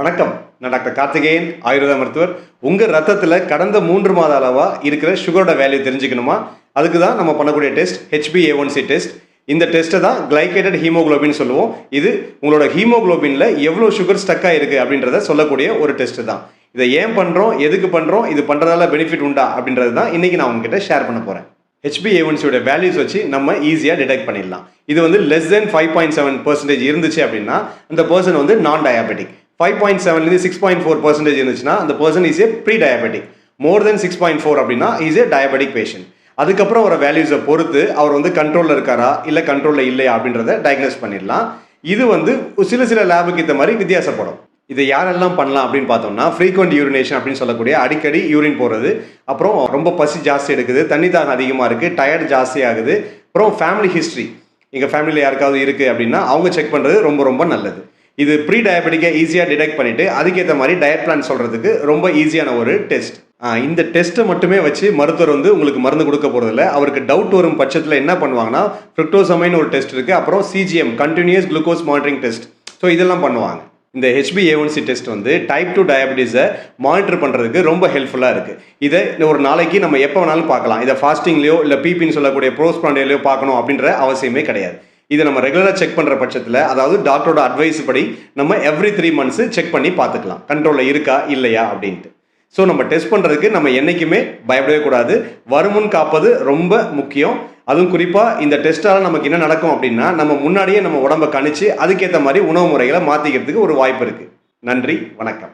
வணக்கம். நான் டாக்டர் கார்த்திகேயன் ஆயுர்வேத மருத்துவர். உங்கள் ரத்தத்தில் கடந்த மூன்று மாத அளவாக இருக்கிற சுகரோட வேல்யூ தெரிஞ்சுக்கணுமா? அதுக்கு தான் நம்ம பண்ணக்கூடிய டெஸ்ட் HbA1c டெஸ்ட் இந்த டெஸ்ட்டை தான் கிளைகேட்டட் ஹீமோகுளோபின் சொல்லுவோம். இது உங்களோட ஹீமோக்ளோபினில் எவ்வளோ சுகர் ஸ்டக்காக இருக்குது அப்படின்றத சொல்லக்கூடிய ஒரு டெஸ்ட்டு தான். இதை ஏன் பண்ணுறோம் எதுக்கு பண்ணுறோம் இது பண்ணுறதால பெனிஃபிட் உண்டா? அப்படின்றது தான் இன்றைக்கி நான் உங்ககிட்ட ஷேர் பண்ண போகிறேன் ஹெச்பிஏஒன்சியோட வேல்யூஸ் வச்சு நம்ம ஈஸியாக டிடெக்ட் பண்ணிடலாம். இது வந்து less than five point seven percentage இருந்துச்சு அப்படின்னா அந்த பர்சன் வந்து நான் டயாபெட்டிக் ஃபைவ் பாயிண்ட் செவன்லேருந்து சிக்ஸ் பாயிண்ட் ஃபோர் பர்சன்டேஜ் இருந்துச்சுன்னா அந்த person is a pre diabetic more than six point four அப்படின்னா இஸ் ஏ டயபெட்டிக் பேஷண்ட் அதுக்கப்புறம் வர வேல்யூஸை பொறுத்து அவர் வந்து கண்ட்ரோலில் இருக்காரா இல்லை கண்ட்ரோலில் இல்லையா அப்படின்றத டயக்னோஸ் பண்ணிடலாம். இது வந்து சில சில லேபுக்கு இந்த மாதிரி வித்தியாசப்படும். இதை யாரெல்லாம் பண்ணலாம் அப்படின்னு பார்த்தோம்னா ஃப்ரீக்வெண்ட் யூரினேஷன் அப்படின்னு சொல்லக்கூடிய அடிக்கடி யூரின் போகிறது அப்புறம் ரொம்ப பசி ஜாஸ்தி எடுக்குது தண்ணி தாகம் அதிகமாக இருக்குது டயர்ட் ஜாஸ்தி ஆகுது அப்புறம் ஃபேமிலி ஹிஸ்ட்ரி எங்கள் ஃபேமிலியில் யாருக்காவது இருக்குது அப்படின்னா அவங்க செக் பண்ணுறது ரொம்ப ரொம்ப நல்லது. இது ப்ரீ டயபெட்டிக்கை ஈஸியாக டிடெக்ட் பண்ணிவிட்டு அதுக்கேற்ற மாதிரி டயட் பிளான் சொல்கிறதுக்கு ரொம்ப ஈஸியான ஒரு டெஸ்ட் இந்த டெஸ்ட்டை மட்டுமே வச்சு மருத்துவர் வந்து உங்களுக்கு மருந்து கொடுக்க போகிறதில்ல அவருக்கு டவுட் வரும் பட்சத்தில் என்ன பண்ணுவாங்கன்னா ஃப்ரிக்டோசமைன் ஒரு டெஸ்ட் இருக்குது அப்புறம் CGM continuous glucose monitoring test so இதெல்லாம் பண்ணுவாங்க. இந்த H B A one C test வந்து டைப் டூ டயபிட்டிஸை மானிட்டர் பண்ணுறதுக்கு ரொம்ப ஹெல்ப்ஃபுல்லாக இருக்குது இதை ஒரு நாளைக்கு நம்ம எப்போ வேணாலும் பார்க்கலாம். இதை ஃபாஸ்டிங்லேயோ இல்லை பிபின்னு சொல்லக்கூடிய ப்ரோஸ்பாண்டியலையோ பார்க்கணும் அப்படின்ற அவசியமே கிடையாது. இதை நம்ம ரெகுலராக செக் பண்ணுற பட்சத்தில் அதாவது டாக்டரோட அட்வைஸ் படி நம்ம எவ்ரி த்ரீ மந்த்ஸு செக் பண்ணி பார்த்துக்கலாம். கண்ட்ரோலில் இருக்கா இல்லையா அப்படின்ட்டு. ஸோ நம்ம டெஸ்ட் பண்ணுறதுக்கு நம்ம என்றைக்குமே பயப்படவே கூடாது. வருமுன் காப்பது ரொம்ப முக்கியம். அதுவும் குறிப்பாக இந்த டெஸ்ட்டால் நமக்கு என்ன நடக்கும் அப்படின்னா நம்ம முன்னாடியே நம்ம உடம்பை கணிச்சு அதுக்கேற்ற மாதிரி உணவு முறைகளை மாற்றிக்கிறதுக்கு ஒரு வாய்ப்பு இருக்குது நன்றி வணக்கம்.